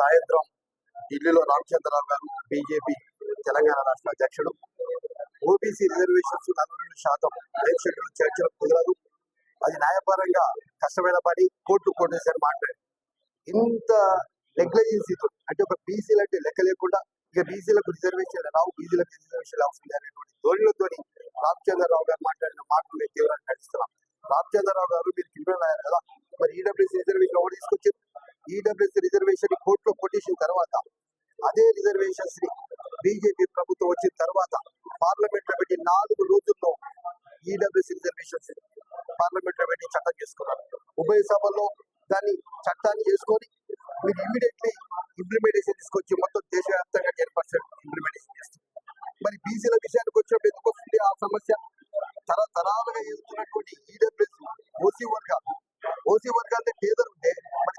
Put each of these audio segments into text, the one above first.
సాయంత్రం ఢిల్లీలో రామచంద్రరావు గారు బీజేపీ తెలంగాణ రాష్ట్ర అధ్యక్షుడు. ఓబీసీ రిజర్వేషన్స్ నలభై రెండు శాతం లైఫ్ షెడ్యూల్ చేర్చడం కుదరదు. అది న్యాయపరంగా కష్టమైన పని కోర్టు కోటేశారు మాట్లాడి ఇంత నెగ్లిజెన్సీతో అంటే ఒక బీసీలు అంటే లెక్క లేకుండా ఇక బీసీలకు రిజర్వేషన్ రావు బీసీలకు రిజర్వేషన్ అవసరం లేనటువంటి ధోరణిలతో రామచంద్రరావు గారు మాట్లాడిన మాటలు మేము తీవ్రంగా నడుస్తున్నాం రామచంద్రరావు గారు మీరు క్రిమినల్ అయ్యారు కదా మరి ఈడబ్ల్యూసీ రిజర్వేషన్ ఎవరు తీసుకొచ్చారు. ఈడబ్ల్యూసీ రిజర్వేషన్ కోర్టులో కొట్టేసిన తర్వాత అదే రిజర్వేషన్స్ని బీజేపీ ప్రభుత్వం వచ్చిన తర్వాత పార్లమెంట్లో పెట్టి నాలుగు రోజుల్లో ఈడబ్ల్యూసీ రిజర్వేషన్స్ పార్లమెంట్లో పెట్టి చట్టం చేసుకున్నారు. ఉభయ సభల్లో దాన్ని చట్టాన్ని చేసుకొని మీరు ఇమ్మీడియట్లీ ఇంప్లిమెంటేషన్ తీసుకొచ్చి మొత్తం దేశవ్యాప్తంగా టెన్ పర్సెంట్ ఇంప్లిమెంటేషన్ చేస్తారు మరి బీసీల విషయానికి వచ్చినప్పుడు ఎందుకు వస్తుంది ఆ సమస్య? తరతరాలుగా ఎదుగుతున్నటువంటి ఈడబ్ల్యూఎస్ ఓసీ వర్గాలు ఓసీ వర్గాలతో పేదలు ఉంటే మరి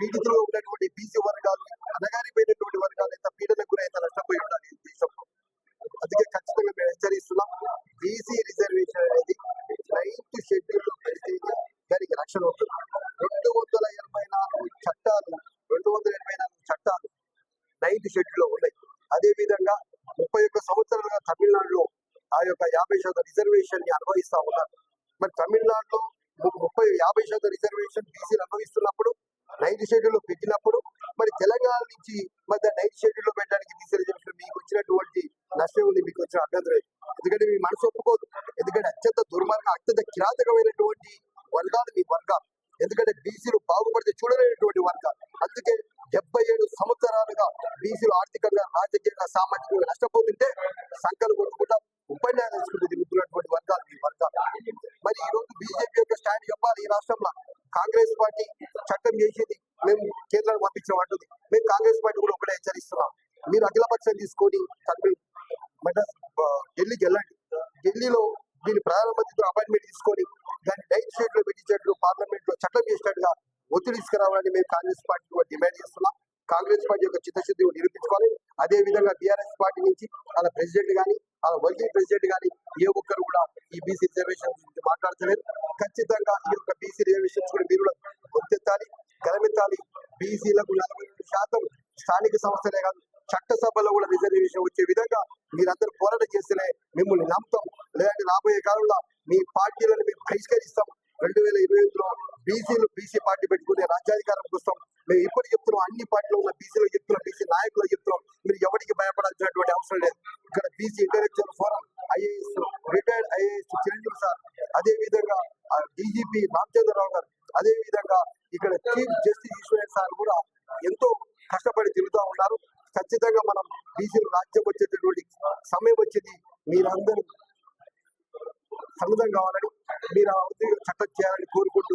తరతరాలుగా ఉన్నటువంటి బీసీ వర్గాలు అనగారిపోయినటువంటి వర్గాలు ఎంత పీడనకు గురై ఎంత నష్టపోయి ఉండాలి దేశంలో? అందుకే ఖచ్చితంగా మేము హెచ్చరిస్తున్నాం బీసీ రిజర్వేషన్ అనేది నైన్త్ షెడ్యూల్లో పెడితేనే దానికి రక్షణ ఉంటుంది. రెండు వందల ఎనభై నాలుగు చట్టాలు రెండు వందల ఎనభై నాలుగు చట్టాలు నైన్త్ షెడ్యూల్లో ఉన్నాయి. అదే విధంగా ముప్పై ఒక్క సంవత్సరాలుగా తమిళనాడులో ఆ యొక్క యాభై శాతం రిజర్వేషన్ని అనుభవిస్తా ఉన్నారు. మరి తమిళనాడులో ముప్పై యాభై శాతం రిజర్వేషన్ బీసీలు అనుభవిస్తున్నప్పుడు నైట్ షెడ్యూల్ పెట్టినప్పుడు మరి తెలంగాణ నుంచి మరి దాన్ని నైన్త్ షెడ్యూల్ పెట్టడానికి తీసుకెళ్ళి మీకు వచ్చినటువంటి నష్టం ఉంది మీకు వచ్చిన అభ్యంతరం ఎందుకంటే మీ మనసు ఒప్పుకోదు. ఎందుకంటే అత్యంత దుర్మార్గం అత్యంత కిరాతకమైనటువంటి వర్గాలు మీ వర్గాలు. ఎందుకంటే బీసీలు బాగుపడితే చూడలేనటువంటి వర్గాలు. అందుకే డెబ్బై ఏడు సంవత్సరాలుగా బీసీలు ఆర్థికంగా రాజకీయంగా సామాజికంగా నష్టపోతుంటే సంఖ్యలు కొట్టుకుంటా ఉపన్యాసం తిరుగుతున్నటువంటి వర్గాలు మీ వర్గాలు. మరి ఈ రోజు బీజేపీ యొక్క స్టాండ్ చెప్పాలి ఈ రాష్ట్రంలో కాంగ్రెస్ పార్టీ చట్టం చేసేది. మేము కేంద్రానికి పంపించడం అంటుంది. మేము కాంగ్రెస్ పార్టీ కూడా ఒకటే హెచ్చరిస్తున్నాం. మీరు అఖిలపక్షం తీసుకొని తమిళ ఢిల్లీకి వెళ్ళండి. ఢిల్లీలో దీని ప్రధానమంత్రితో అపాయింట్మెంట్ తీసుకొని దాన్ని డైట్ స్టేట్లో పెట్టించేట్లు పార్లమెంట్లో చట్టం చేసినట్టుగా ఒత్తిడి తీసుకురావాలని మేము కాంగ్రెస్ పార్టీ కూడా డిమాండ్ చేస్తున్నాం. కాంగ్రెస్ పార్టీ యొక్క చిత్తశుద్ధి నిరూపించుకోవాలి. అదే విధంగా బీఆర్ఎస్ పార్టీ నుంచి వాళ్ళ ప్రెసిడెంట్ కానీ వాళ్ళ వర్కింగ్ ప్రెసిడెంట్ కానీ ఏ ఒక్కరు కూడా ఈ బీసీ రిజర్వేషన్ గురించి మాట్లాడతలేదు. ఖచ్చితంగా ఈ యొక్క బీసీ రిజర్వేషన్స్ కూడా మీరు గలమెత్తాలి బీసీలకు నలభై రెండు శాతం స్థానిక సంస్థలే కాదు చట్టసభలో కూడా రిజర్వేషన్ వచ్చే విధంగా మీరందరూ పోరాటం చేస్తేనే మిమ్మల్ని నమ్ముతాం. లేదంటే రాబోయే కాలంలో మీ పార్టీలను మేము బహిష్కరిస్తాం. రెండు వేల ఇరవై ఎనిమిదిలో బీసీలు బీసీ పార్టీ పెట్టుకునే రాజ్యాధికారం కోసం మేము ఇప్పుడు చెప్తున్నాం? అన్ని పార్టీలో ఉన్న బీసీలో చెప్తున్నాం బీసీ నాయకులు చెప్తున్నాం. మీరు ఎవరికి భయపడాల్సినటువంటి అవసరం లేదు. ఇక్కడ BC intellectual forum IAS retired IAS Chiranjeevi sir అదే విధంగా డీజీపీ రామచంద్రరావు గారు అదే విధంగా ఇక్కడ చీఫ్ జస్టిస్ ఈశ్వర్ సార్ కూడా ఎంతో కష్టపడి తిరుగుతూ ఉన్నారు. ఖచ్చితంగా మనం బీసీలు రాజ్యం వచ్చేటటువంటి సమయం వచ్చింది. మీరందరూ సన్నద్ధం కావాలని మీరు ఆ ఉద్యోగం చట్టం చేయాలని కోరుకుంటూ